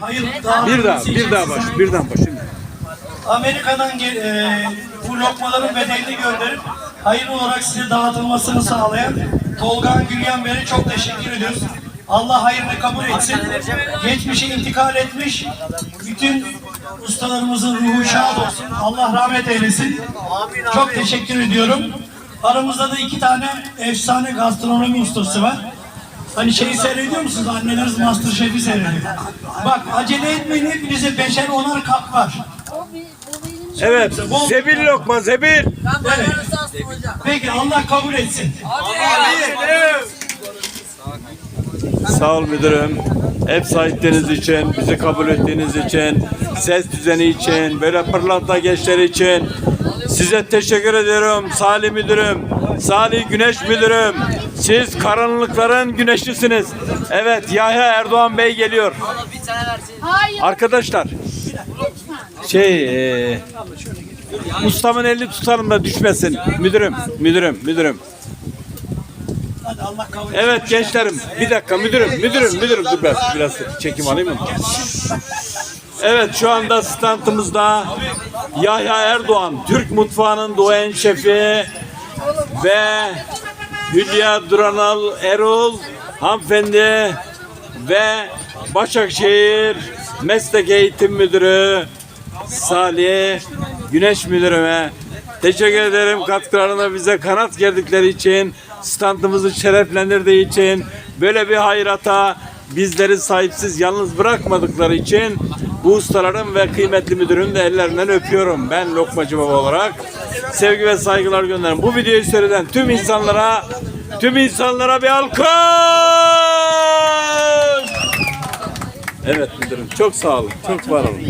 Hayır, daha Bir daha, bir daha baş, birden baş. Şimdi. Amerika'dan gel, e, bu lokmaların bedelini gönderip hayırlı olarak size dağıtılmasını sağlayan Tolga Gülyan Bey'e çok teşekkür ediyoruz. Allah hayrını kabul etsin. Geçmişe intikal etmiş bütün ustalarımızın ruhu şad olsun. Allah rahmet eylesin. Çok teşekkür ediyorum. Aramızda da iki tane efsane gastronomi ustası var. Hani şeyi seyrediyor musunuz? Anneleriniz Masterchef'i seyrediyor. Bak acele etmeyin hepinize beşer onar kap var. Evet, zebil lokma, zebil. Evet. Peki Allah kabul etsin. Sağ ol müdürüm. Ev sahipleriniz için, bizi kabul ettiğiniz için, ses düzeni için, böyle pırlanta gençler için size teşekkür ediyorum. Salih müdürüm, Salih Güneş müdürüm. Siz karanlıkların güneşlisiniz. Evet, Yahya Erdoğan Bey geliyor. Arkadaşlar, şey, e, ustamın elini tutarım da düşmesin. Müdürüm, müdürüm, müdürüm. Evet gençlerim bir dakika müdürüm müdürüm müdürüm dur biraz biraz çekim alayım mı? Evet şu anda standımızda Yahya Erdoğan Türk mutfağının doğayan şefi ve Hülya Duranal Erol hanımefendi ve Başakşehir Meslek Eğitim Müdürü Salih Güneş Müdürüme teşekkür ederim katkılarına bize kanat gerdikleri için standımızı şereflendirdiği için böyle bir hayrata bizleri sahipsiz yalnız bırakmadıkları için bu ustaların ve kıymetli müdürün de ellerinden öpüyorum ben lokmacı baba olarak sevgi ve saygılar gönderirim. Bu videoyu seyreden tüm insanlara tüm insanlara bir alkış. Evet müdürüm çok sağ olun. Çok var olun.